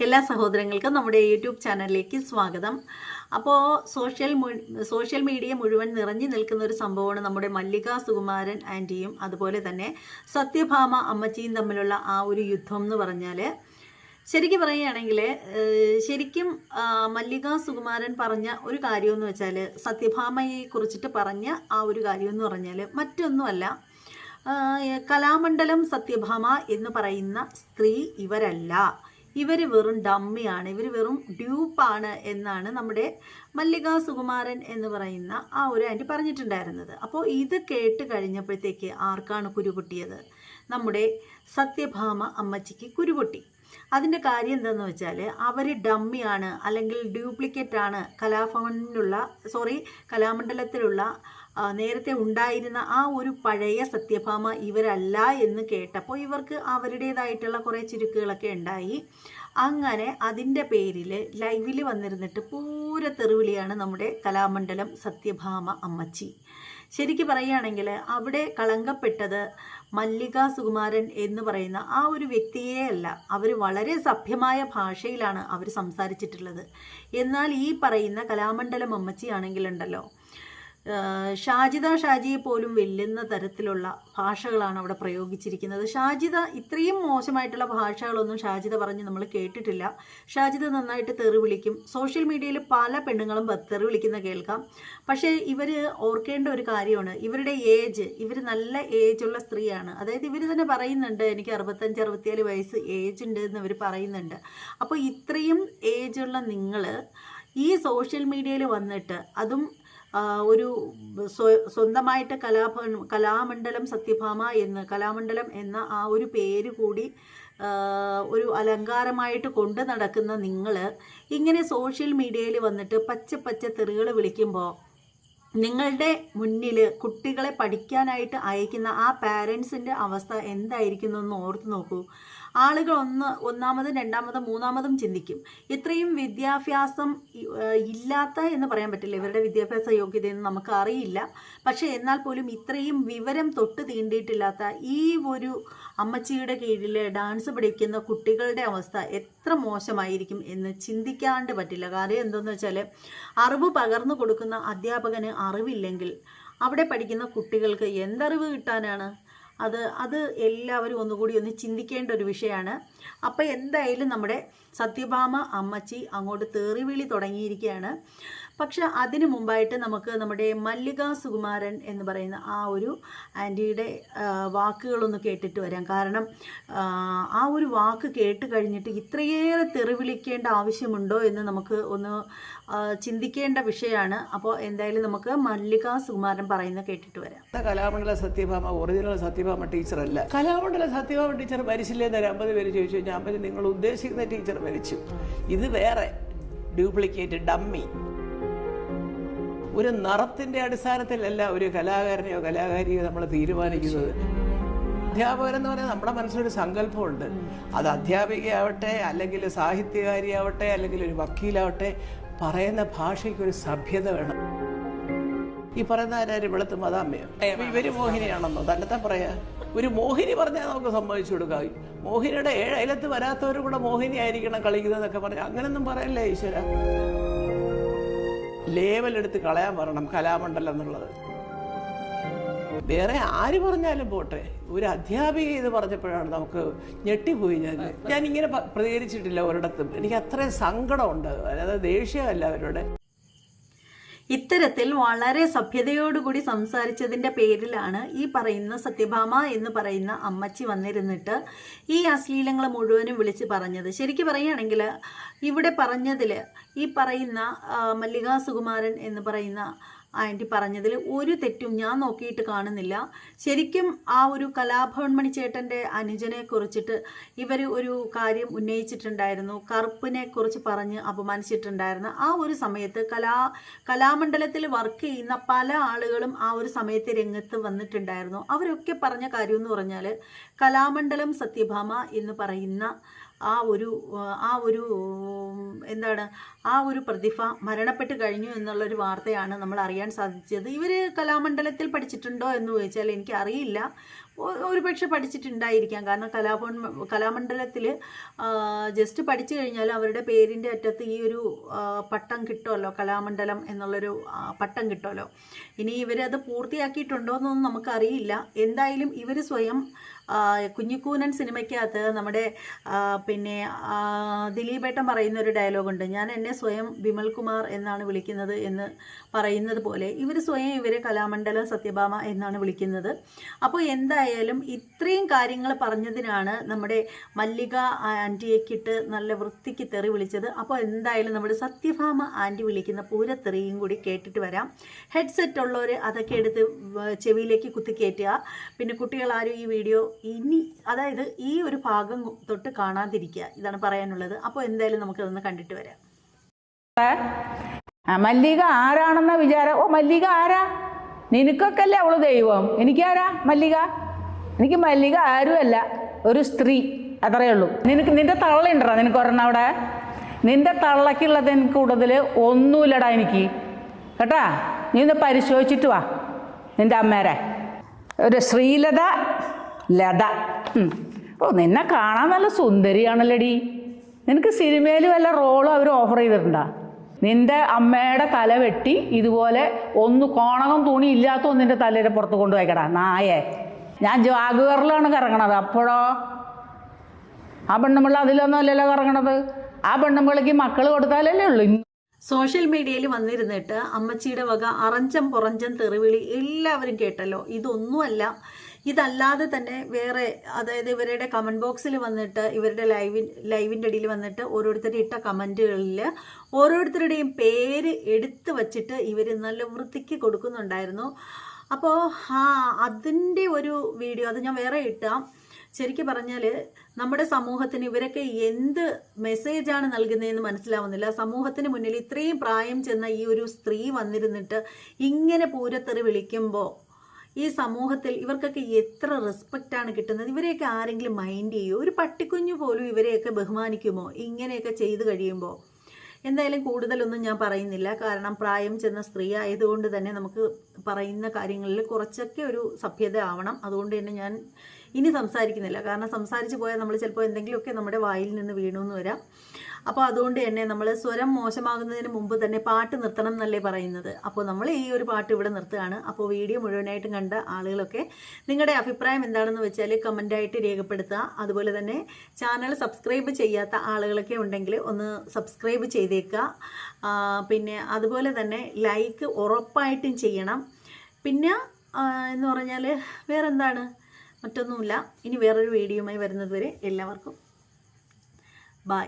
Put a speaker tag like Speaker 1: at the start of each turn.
Speaker 1: എല്ലാ സഹോദരങ്ങൾക്കും നമ്മുടെ യൂട്യൂബ് ചാനലിലേക്ക് സ്വാഗതം. അപ്പോൾ സോഷ്യൽ സോഷ്യൽ മീഡിയ മുഴുവൻ നിറഞ്ഞു നിൽക്കുന്ന ഒരു സംഭവമാണ് നമ്മുടെ മല്ലിക സുകുമാരൻ ആന്റിയും അതുപോലെ തന്നെ സത്യഭാമ അമ്മച്ചിയും തമ്മിലുള്ള ആ ഒരു യുദ്ധം എന്ന് പറഞ്ഞാൽ ശരിക്കും പറയുകയാണെങ്കിൽ ശരിക്കും മല്ലിക സുകുമാരൻ പറഞ്ഞ ഒരു കാര്യമെന്ന് വെച്ചാൽ സത്യഭാമയെ കുറിച്ചിട്ട് പറഞ്ഞ ആ ഒരു കാര്യമെന്ന് പറഞ്ഞാൽ മറ്റൊന്നുമല്ല. കലാമണ്ഡലം സത്യഭാമ എന്ന് പറയുന്ന സ്ത്രീ ഇവരല്ല. ഇവർ വെറും ഡമ്മിയാണ്. ഇവർ വെറും ഡ്യൂപ്പാണ് എന്നാണ് നമ്മുടെ മല്ലിക സുകുമാരൻ എന്ന് പറയുന്ന ആ ഒരു ആന്റി പറഞ്ഞിട്ടുണ്ടായിരുന്നത്. അപ്പോൾ ഇത് കേട്ട് കഴിഞ്ഞപ്പോഴത്തേക്ക് ആർക്കാണ് കുരുപൊട്ടിയത് നമ്മുടെ സത്യഭാമ അമ്മച്ചിക്ക് കുരുപൊട്ടി അതിന്റെ കാര്യം എന്താണെന്ന് വെച്ചാൽ അവർ ഡമ്മിയാണ് അല്ലെങ്കിൽ ഡ്യൂപ്ലിക്കേറ്റ് ആണ് കലാഭവനിലുള്ള സോറി കലാമണ്ഡലത്തിലുള്ള നേരത്തെ ഉണ്ടായിരുന്ന ആ ഒരു പഴയ സത്യഭാമ ഇവരല്ല എന്ന് കേട്ടപ്പോൾ ഇവർക്ക് അവരുടേതായിട്ടുള്ള കുറേ ചുരുക്കുകളൊക്കെ ഉണ്ടായി. അങ്ങനെ അതിന്റെ പേരിൽ ലൈവിൽ വന്നിരുന്നിട്ട് പൂര തെറിവിളിയാണ് നമ്മുടെ കലാമണ്ഡലം സത്യഭാമ അമ്മച്ചി. ശരിക്ക് പറയുകയാണെങ്കിൽ അവിടെ കളങ്കപ്പെട്ടത് മല്ലിക സുകുമാരൻ എന്ന് പറയുന്ന ആ ഒരു വ്യക്തിയെ അല്ല അവർ വളരെ സഭ്യമായ ഭാഷയിലാണ് അവർ സംസാരിച്ചിട്ടുള്ളത്. എന്നാൽ ഈ പറയുന്ന കലാമണ്ഡലം അമ്മച്ചി ആണെങ്കിലുണ്ടല്ലോ. ഷാജിദ ഷാജിയെ പോലും വെല്ലുന്ന തരത്തിലുള്ള ഭാഷകളാണ് അവിടെ പ്രയോഗിച്ചിരിക്കുന്നത്. ഷാജിദ ഇത്രയും മോശമായിട്ടുള്ള ഭാഷകളൊന്നും ഷാജിദ പറഞ്ഞ് നമ്മൾ കേട്ടിട്ടില്ല. ഷാജിദ നന്നായിട്ട് തെറി വിളിക്കും. സോഷ്യൽ മീഡിയയിൽ പല പെണ്ണുങ്ങളും തെറി വിളിക്കുന്ന കേൾക്കാം. പക്ഷേ ഇവർ ഓർക്കേണ്ട ഒരു കാര്യമാണ്. ഇവരുടെ ഏജ് ഇവർ നല്ല ഏജുള്ള സ്ത്രീയാണ്. അതായത് ഇവർ തന്നെ പറയുന്നുണ്ട് എനിക്ക് അറുപത്തഞ്ച് അറുപത്തിയേഴ് വയസ്സ് ഏജ് ഉണ്ട് എന്ന് ഇവർ പറയുന്നുണ്ട്. അപ്പോൾ ഇത്രയും ഏജുള്ള നിങ്ങൾ ഈ സോഷ്യൽ മീഡിയയിൽ വന്നിട്ട് അതും ഒരു സ്വന്തമായിട്ട് കലാഭ കലാമണ്ഡലം സത്യഭാമ എന്ന് കലാമണ്ഡലം എന്ന ആ ഒരു പേര് കൂടി ഒരു അലങ്കാരമായിട്ട് കൊണ്ട് നടക്കുന്ന നിങ്ങൾ ഇങ്ങനെ സോഷ്യൽ മീഡിയയിൽ വന്നിട്ട് പച്ച പച്ച തെറികൾ വിളിക്കുമ്പോൾ നിങ്ങളുടെ മുന്നിൽ കുട്ടികളെ പഠിക്കാനായിട്ട് അയക്കുന്ന ആ പാരൻസിന്റെ അവസ്ഥ എന്തായിരിക്കുന്നു എന്ന് ഓർത്ത് നോക്കൂ. ആളുകൾ ഒന്ന് ഒന്നാമതും രണ്ടാമതും മൂന്നാമതും ചിന്തിക്കും. ഇത്രയും വിദ്യാഭ്യാസം ഇല്ലാത്ത എന്ന് പറയാൻ പറ്റില്ല. ഇവരുടെ വിദ്യാഭ്യാസ യോഗ്യതയെന്ന് നമുക്ക് അറിയില്ല. പക്ഷേ എന്നാൽ പോലും ഇത്രയും വിവരം തൊട്ട് തീണ്ടിയിട്ടില്ലാത്ത ഈ ഒരു അമ്മച്ചിയുടെ കീഴിൽ ഡാൻസ് പഠിക്കുന്ന കുട്ടികളുടെ അവസ്ഥ എത്ര മോശമായിരിക്കും എന്ന് ചിന്തിക്കാണ്ട് പറ്റില്ല. കാര്യം എന്തെന്ന് വെച്ചാൽ അറിവ് പകർന്നു കൊടുക്കുന്ന അധ്യാപകന് അറിവില്ലെങ്കിൽ അവിടെ പഠിക്കുന്ന കുട്ടികൾക്ക് എന്തറിവ് കിട്ടാനാണ്? അത് അത് എല്ലാവരും ഒന്നുകൂടി ഒന്ന് ചിന്തിക്കേണ്ട ഒരു വിഷയമാണ് അപ്പോൾ എന്തായാലും നമ്മുടെ സത്യഭാമ അമ്മച്ചി അങ്ങോട്ട് തേറിവിളി തുടങ്ങിയിരിക്കുകയാണ്. പക്ഷെ അതിനു മുമ്പായിട്ട് നമുക്ക് നമ്മുടെ മല്ലിക സുകുമാരൻ എന്ന് പറയുന്ന ആ ഒരു ആന്റിയുടെ വാക്കുകളൊന്ന് കേട്ടിട്ട് വരാം. കാരണം ആ ഒരു വാക്ക് കേട്ട് കഴിഞ്ഞിട്ട് ഇത്രയേറെ തെറിവിളിക്കേണ്ട ആവശ്യമുണ്ടോ എന്ന് നമുക്ക് ഒന്ന് ചിന്തിക്കേണ്ട വിഷയമാണ്. അപ്പോൾ എന്തായാലും നമുക്ക് മല്ലിക സുകുമാരൻ പറയുന്നത് കേട്ടിട്ട് വരാം.
Speaker 2: കലാമണ്ഡല സത്യഭാമ ഒറിജിനൽ സത്യഭാമ ടീച്ചറല്ല. കലാമണ്ഡല സത്യഭാമ ടീച്ചർ മരിച്ചില്ലേ എന്നൊരു അമ്പത് പേര് ചോദിച്ചു കഴിഞ്ഞാൽ അമ്പത് നിങ്ങൾ ഉദ്ദേശിക്കുന്ന ടീച്ചർ മരിച്ചു. ഇത് വേറെ. Duplicate dummy. ഒരു നിറത്തിന്റെ അടിസ്ഥാനത്തിലല്ല ഒരു കലാകാരനെയോ കലാകാരിയോ നമ്മൾ തീരുമാനിക്കുന്നത്. അധ്യാപകരെന്ന് പറഞ്ഞാൽ നമ്മുടെ മനസ്സിലൊരു സങ്കല്പമുണ്ട്. അത് അധ്യാപികയാവട്ടെ അല്ലെങ്കിൽ സാഹിത്യകാരിയാവട്ടെ അല്ലെങ്കിൽ ഒരു വക്കീലാവട്ടെ പറയുന്ന ഭാഷയ്ക്ക് ഒരു സഭ്യത വേണം. ഈ പറയുന്ന ആരും വെളുത്ത് മതാമ്മയോ? ഇവർ മോഹിനിയാണെന്നോ? തന്നെത്താൻ പറയാ. ഒരു മോഹിനി പറഞ്ഞാൽ നമുക്ക് സമ്മതിച്ചു കൊടുക്കാം. മോഹിനിയുടെ ഏഴ് അയലത്ത് വരാത്തവരും കൂടെ മോഹിനി ആയിരിക്കണം കളിക്കുന്നതെന്നൊക്കെ പറഞ്ഞാൽ അങ്ങനെയൊന്നും പറയല്ലേ ഈശ്വര. ലേവൽ എടുത്ത് കളയാൻ പറയണം കലാമണ്ഡലം എന്നുള്ളത്. വേറെ ആര് പറഞ്ഞാലും പോട്ടെ ഒരു അധ്യാപിക ഇത് പറഞ്ഞപ്പോഴാണ് നമുക്ക് ഞെട്ടിപ്പോയി ഞാൻ. ഞാൻ ഇങ്ങനെ പ്രതികരിച്ചിട്ടില്ല ഒരിടത്തും. എനിക്ക് അത്രയും സങ്കടമുണ്ട്. അതായത് ദേഷ്യമല്ല അവരോട്.
Speaker 1: ഇത്തരത്തിൽ വളരെ സഭ്യതയോടുകൂടി സംസാരിച്ചതിന്റെ പേരിലാണ് ഈ പറയുന്ന സത്യഭാമ എന്ന് പറയുന്ന അമ്മച്ചി വന്നിരുന്നിട്ട് ഈ അശ്ലീലങ്ങൾ മുഴുവനും വിളിച്ച് പറഞ്ഞത്. ശരിക്കും പറയുകയാണെങ്കിൽ ഇവിടെ പറഞ്ഞതിൽ ഈ പറയുന്ന മല്ലികാ സുകുമാരൻ എന്ന് പറയുന്ന ആന്റി പറഞ്ഞതിൽ ഒരു തെറ്റും ഞാൻ നോക്കിയിട്ട് കാണുന്നില്ല. ശരിക്കും ആ ഒരു കലാഭവൻ മണിച്ചേട്ടന്റെ അനുജനെ കുറിച്ചിട്ട് ഇവർ ഒരു കാര്യം ഉന്നയിച്ചിട്ടുണ്ടായിരുന്നു. കറുപ്പിനെ കുറിച്ച് പറഞ്ഞ് അപമാനിച്ചിട്ടുണ്ടായിരുന്നു. ആ ഒരു സമയത്ത് കലാ കലാമണ്ഡലത്തിൽ വർക്ക് ചെയ്യുന്ന പല ആളുകളും ആ ഒരു സമയത്ത് രംഗത്ത് വന്നിട്ടുണ്ടായിരുന്നു. അവരൊക്കെ പറഞ്ഞ കാര്യം എന്ന് പറഞ്ഞാൽ കലാമണ്ഡലം സത്യഭാമ എന്ന് പറയുന്ന ആ ഒരു ആ ഒരു എന്താണ് ആ ഒരു പ്രതിഭ മരണപ്പെട്ട് കഴിഞ്ഞു എന്നുള്ളൊരു വാർത്തയാണ് നമ്മൾ അറിയാൻ സാധിച്ചത്. ഇവർ കലാമണ്ഡലത്തിൽ പഠിച്ചിട്ടുണ്ടോ എന്ന് ചോദിച്ചാൽ എനിക്ക് അറിയില്ല. ഒരുപക്ഷെ പഠിച്ചിട്ടുണ്ടായിരിക്കാം. കാരണം കലാഭവൻ കലാമണ്ഡലത്തിൽ ജസ്റ്റ് പഠിച്ചു കഴിഞ്ഞാൽ അവരുടെ പേരിന്റെ അറ്റത്ത് ഈ ഒരു പട്ടം കിട്ടുമല്ലോ കലാമണ്ഡലം എന്നുള്ളൊരു പട്ടം കിട്ടുമല്ലോ. ഇനി ഇവരത് പൂർത്തിയാക്കിയിട്ടുണ്ടോ എന്നൊന്നും നമുക്കറിയില്ല. എന്തായാലും ഇവർ സ്വയം കുഞ്ഞിക്കൂനൻ സിനിമയ്ക്കകത്ത് നമ്മുടെ പിന്നെ ദിലീപേട്ടൻ പറയുന്ന ഒരു ഡയലോഗുണ്ട് ഞാൻ എന്നെ സ്വയം വിമൽ കുമാർ എന്നാണ് വിളിക്കുന്നത് എന്ന് പറയുന്നത് പോലെ ഇവർ സ്വയം ഇവരെ കലാമണ്ഡലം സത്യഭാമ എന്നാണ് വിളിക്കുന്നത്. അപ്പോൾ എന്തായാലും ഇത്രയും കാര്യങ്ങൾ പറഞ്ഞതിനാണ് നമ്മുടെ മല്ലിക ആന്റിയെക്കിട്ട് നല്ല വൃത്തിക്ക് തെറി വിളിച്ചത്. അപ്പോൾ എന്തായാലും നമ്മുടെ സത്യഭാമ ആന്റി വിളിക്കുന്ന പൂരത്തെറിയും കൂടി കേട്ടിട്ട് വരാം. ഹെഡ്സെറ്റ് ഉള്ളവർ അതൊക്കെ എടുത്ത് ചെവിയിലേക്ക് കുത്തിക്കയറ്റുക പിന്നെ കുട്ടികളാരും ഈ വീഡിയോ ഇനി അതായത് ഈ ഒരു ഭാഗം തൊട്ട് കാണാതിരിക്കുക ഇതാണ് പറയാനുള്ളത്. അപ്പോൾ എന്തായാലും നമുക്കതൊന്ന് കണ്ടിട്ട് വരാം.
Speaker 3: മല്ലിക ആരാണെന്ന വിചാരം ഓ മല്ലിക ആരാ? നിനക്കൊക്കെയല്ലേ അവൾ ദൈവം? എനിക്കാരാ മല്ലിക? എനിക്ക് മല്ലിക ആരുമല്ല ഒരു സ്ത്രീ അത്രയേ ഉള്ളൂ. നിനക്ക് നിന്റെ തള്ളയുണ്ടോ നിനക്ക് ഒരെണ്ണം അവിടെ. നിന്റെ തള്ളക്കുള്ളത് എനിക്ക് കൂടുതൽ ഒന്നുമില്ലടാ എനിക്ക്. കേട്ടാ? നീ ഒന്ന് പരിശോധിച്ചിട്ട് വാ നിന്റെ അമ്മേരെ. ഒരു ശ്രീലത ലത. ഓ നിന്നെ കാണാൻ നല്ല സുന്ദരിയാണല്ലേടി. നിനക്ക് സിനിമയിൽ വല്ല റോളും അവർ ഓഫർ ചെയ്തിട്ടുണ്ടോ? നിന്റെ അമ്മയുടെ തല വെട്ടി ഇതുപോലെ ഒന്ന് കോണകം തുണി ഇല്ലാത്ത ഒന്നിന്റെ തലയുടെ പുറത്ത് കൊണ്ടുപോയിക്കടാ നായേ. ഞാൻ ജാഗുവറിലാണ് കറങ്ങണത്. അപ്പോഴോ? ആ പെണ്ണുമ്പിള്ള അതിലൊന്നും അല്ലല്ലോ കറങ്ങണത്. ആ പെണ്ണുമ്പിളക്ക് മക്കൾ കൊടുത്താലല്ലേ ഉള്ളൂ.
Speaker 1: സോഷ്യൽ മീഡിയയിൽ വന്നിരുന്നിട്ട് അമ്മച്ചിയുടെ വക അറഞ്ചം പുറഞ്ചം തെറിവിളി എല്ലാവരും കേട്ടല്ലോ. ഇതൊന്നുമല്ല. ഇതല്ലാതെ തന്നെ വേറെ അതായത് ഇവരുടെ കമന്റ് ബോക്സിൽ വന്നിട്ട് ഇവരുടെ ലൈവിൻ ലൈവിന്റെ ഇടയിൽ വന്നിട്ട് ഓരോരുത്തരുടെ ഇട്ട കമന്റുകളിൽ ഓരോരുത്തരുടെയും പേര് എടുത്തു വച്ചിട്ട് ഇവർ നല്ല വൃത്തിക്ക് കൊടുക്കുന്നുണ്ടായിരുന്നു. അപ്പോൾ ആ അതിന്റെ ഒരു വീഡിയോ അത് ഞാൻ വേറെ ഇട്ടാം. ശരിക്കും പറഞ്ഞാൽ നമ്മുടെ സമൂഹത്തിന് ഇവരൊക്കെ എന്ത് മെസ്സേജാണ് നൽകുന്നതെന്ന് മനസ്സിലാവുന്നില്ല. സമൂഹത്തിന് മുന്നിൽ ഇത്രയും പ്രായം ചെന്ന ഈ ഒരു സ്ത്രീ വന്നിരുന്നിട്ട് ഇങ്ങനെ പൂരത്തെറി വിളിക്കുമ്പോൾ ഈ സമൂഹത്തിൽ ഇവർക്കൊക്കെ എത്ര റെസ്പെക്റ്റ് ആണ് കിട്ടുന്നത്? ഇവരെയൊക്കെ ആരെങ്കിലും മൈൻഡ് ചെയ്യുമോ ഒരു പട്ടിക്കുഞ്ഞു പോലും ഇവരെയൊക്കെ ബഹുമാനിക്കുമോ? ഇങ്ങനെയൊക്കെ ചെയ്തു കഴിയുമ്പോൾ എന്തായാലും കൂടുതലൊന്നും ഞാൻ പറയുന്നില്ല. കാരണം പ്രായം ചെന്ന സ്ത്രീ ആയതുകൊണ്ട് തന്നെ നമുക്ക് പറയുന്ന കാര്യങ്ങളിൽ കുറച്ചൊക്കെ ഒരു സഭ്യത ആവണം. അതുകൊണ്ട് തന്നെ ഞാൻ ഇനി സംസാരിക്കുന്നില്ല. കാരണം സംസാരിച്ച് പോയാൽ നമ്മൾ ചിലപ്പോൾ എന്തെങ്കിലുമൊക്കെ നമ്മുടെ വായിൽ നിന്ന് വീണു എന്ന് വരാം. അപ്പോൾ അതുകൊണ്ട് തന്നെ നമ്മൾ സ്വരം മോശമാകുന്നതിന് മുമ്പ് തന്നെ പാട്ട് നിർത്തണം എന്നല്ലേ പറയുന്നത്. അപ്പോൾ നമ്മൾ ഈ ഒരു പാട്ട് ഇവിടെ നിർത്തുകയാണ്. അപ്പോൾ വീഡിയോ മുഴുവനായിട്ടും കണ്ട ആളുകളൊക്കെ നിങ്ങളുടെ അഭിപ്രായം എന്താണെന്ന് വെച്ചാൽ കമന്റായിട്ട് രേഖപ്പെടുത്തുക. അതുപോലെ തന്നെ ചാനൽ സബ്സ്ക്രൈബ് ചെയ്യാത്ത ആളുകളൊക്കെ ഉണ്ടെങ്കിൽ ഒന്ന് സബ്സ്ക്രൈബ് ചെയ്തേക്കുക. പിന്നെ അതുപോലെ തന്നെ ലൈക്ക് ഉറപ്പായിട്ടും ചെയ്യണം. പിന്നെ എന്ന് പറഞ്ഞാൽ വേറെന്താണ്? മറ്റൊന്നുമില്ല. ഇനി വേറൊരു വീഡിയോയുമായി വരുന്നതുവരെ എല്ലാവർക്കും ബായ്